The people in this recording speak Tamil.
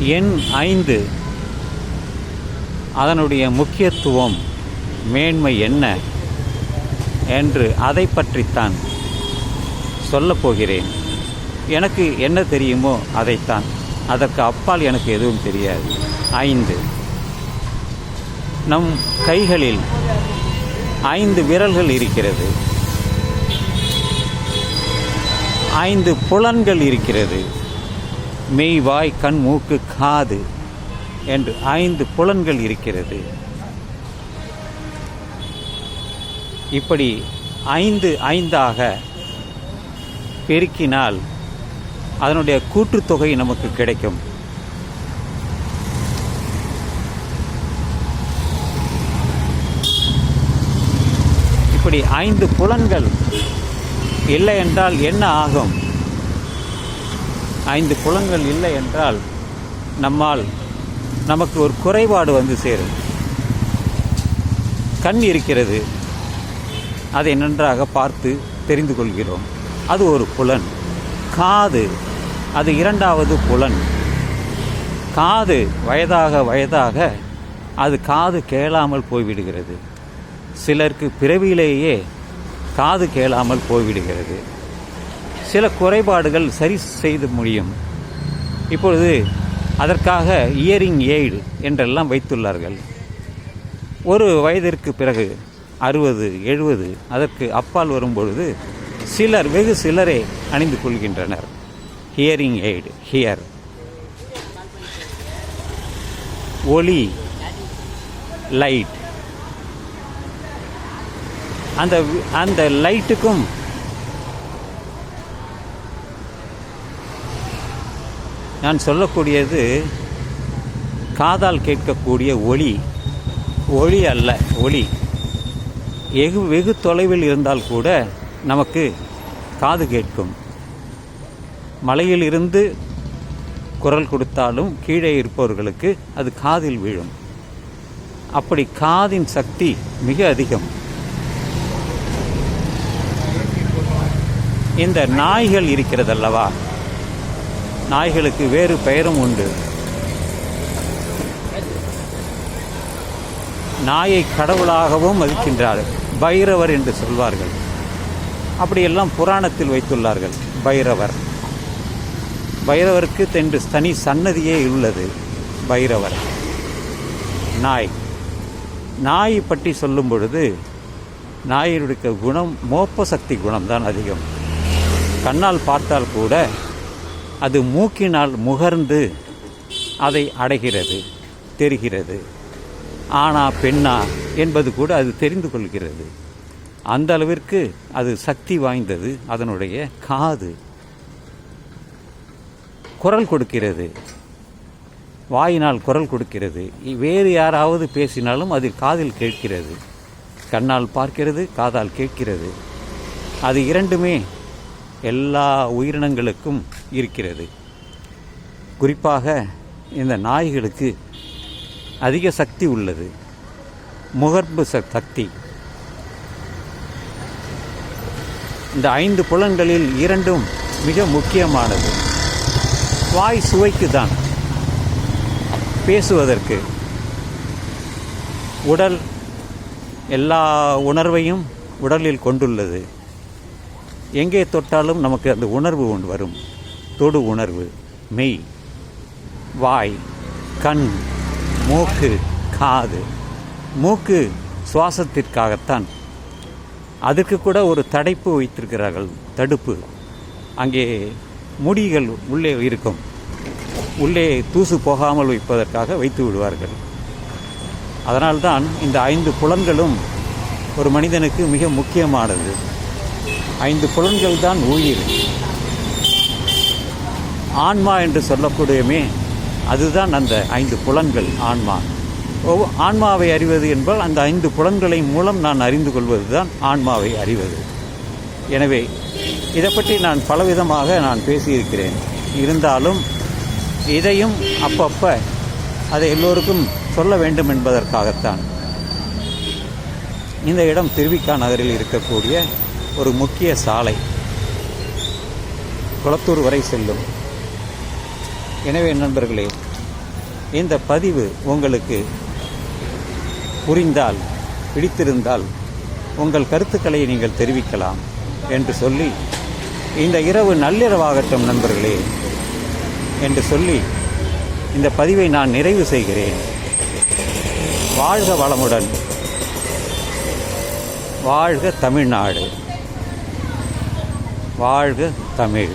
எண் ஐந்து. அதனுடைய முக்கியத்துவம் மேன்மை என்ன? என்று அதை பற்றித்தான் சொல்லப் போகிறேன். எனக்கு என்ன தெரியுமோ அதைத்தான். அதற்கு அப்பால் எனக்கு எதுவும் தெரியாது. ஐந்து. நம் கைகளில் ஐந்து விரல்கள் இருக்கிறது. ஐந்து புலன்கள் இருக்கிறது. மெய் வாய் கண் மூக்கு காது என்று ஐந்து புலன்கள் இருக்கிறது. இப்படி ஐந்து ஐந்தாக பெருக்கினால் அதனுடைய கூட்டுத்தொகை நமக்கு கிடைக்கும். இப்படி ஐந்து புலன்கள் இல்லை என்றால் என்ன ஆகும்? ஐந்து குலங்கள் இல்லை என்றால் நம்மால் நமக்கு ஒரு குறைபாடு வந்து சேரும். கண் இருக்கிறது. அதை நன்றாக பார்த்து தெரிந்து கொள்கிறோம். அது ஒரு புலன். காது. அது இரண்டாவது புலன். காது வயதாக வயதாக அது காது கேளாமல் போய்விடுகிறது. சிலருக்கு பிறவியிலேயே காது கேளாமல் போய்விடுகிறது. சில குறைபாடுகள் சரி செய்து முடியும். இப்பொழுது அதற்காக இயரிங் எய்டு என்றெல்லாம் வைத்துள்ளார்கள். ஒரு வயதிற்கு பிறகு அறுபது எழுபது அதற்கு அப்பால் வரும்பொழுது சிலர் வெகு சிலரே அணிந்து கொள்கின்றனர். ஹியரிங் எய்டு ஹியர் ஒளி லைட் அந்த அந்த லைட்டுக்கும் நான் சொல்லக்கூடியது காதால் கேட்கக்கூடிய ஒளி. ஒளி அல்ல ஒளி. வெகு வெகு தொலைவில் இருந்தால் கூட நமக்கு காது கேட்கும். மலையில் இருந்து குரல் கொடுத்தாலும் கீழே இருப்பவர்களுக்கு அது காதில் விழும். அப்படி காதின் சக்தி மிக அதிகம். இந்த நாய்கள் இருக்கிறதல்லவா? நாய்களுக்கு வேறு பெயரும் உண்டு. நாயை கடவுளாகவும் மதிக்கின்றார்கள் பைரவர் என்று சொல்வார்கள். அப்படியெல்லாம் புராணத்தில் வைத்துள்ளார்கள். பைரவர். பைரவருக்கு தென்று தனி சன்னதியே உள்ளது. பைரவர். நாய். நாய் பற்றி சொல்லும் பொழுது நாயினுடைய குணம் மோப்ப சக்தி குணம்தான் அதிகம். கண்ணால் பார்த்தால் கூட அது மூக்கினால் முகர்ந்து அதை அடைகிறது தெரிகிறது. ஆனா பெண்ணா என்பது கூட அது தெரிந்து கொள்கிறது. அந்த அளவிற்கு அது சக்தி வாய்ந்தது அதனுடைய காது. குரல் கொடுக்கிறது. வாயினால் குரல் கொடுக்கிறது. வேறு யாராவது பேசினாலும் அது காதில் கேட்கிறது. கண்ணால் பார்க்கிறது காதால் கேட்கிறது. அது இரண்டுமே எல்லா உயிரினங்களுக்கும் இருக்கிறது. குறிப்பாக இந்த நாய்களுக்கு அதிக சக்தி உள்ளது. முகர்ப்பு சக்தி. இந்த ஐந்து புலன்களில் இரண்டும் மிக முக்கியமானது. வாய் சுவைக்கு தான் பேசுவதற்கு. உடல் எல்லா உணர்வையும் உடலில் கொண்டுள்ளது. எங்கே தொட்டாலும் நமக்கு அந்த உணர்வு ஒன்று வரும். தொடு உணர்வு மெய் வாய் கண் மூக்கு காது. மூக்கு சுவாசத்திற்காகத்தான். அதற்கு கூட ஒரு தடைப்பு வைத்திருக்கிறார்கள். தடுப்பு. அங்கே முடிகள் உள்ளே இருக்கும். உள்ளே தூசு போகாமல் வைப்பதற்காக வைத்து விடுவார்கள். அதனால்தான் இந்த ஐந்து புலன்களும் ஒரு மனிதனுக்கு மிக முக்கியமானது. ஐந்து புலன்கள் தான் உயிர். ஆன்மா என்று சொல்லக்கூடியமே அதுதான் அந்த ஐந்து புலன்கள் ஆன்மா. ஆன்மாவை அறிவது என்பால் அந்த ஐந்து புலன்களின் மூலம் நான் அறிந்து கொள்வது தான் ஆன்மாவை அறிவது. எனவே இதை பற்றி நான் பலவிதமாக நான் பேசியிருக்கிறேன். இருந்தாலும் இதையும் அப்பப்ப அதை எல்லோருக்கும் சொல்ல வேண்டும் என்பதற்காகத்தான். இந்த இடம் திருவிக்கா நகரில் இருக்கக்கூடிய ஒரு முக்கிய சாலை குளத்தூர் வரை செல்லும். எனவே நண்பர்களே இந்த பதிவு உங்களுக்கு புரிந்தால் பிடித்திருந்தால் உங்கள் கருத்துக்களை நீங்கள் தெரிவிக்கலாம் என்று சொல்லி இந்த இரவு நள்ளிரவாகட்டும் நண்பர்களே என்று சொல்லி இந்த பதிவை நான் நிறைவு செய்கிறேன். வாழ்க வளமுடன். வாழ்க தமிழ்நாடு. வாழ்க தமிழ்.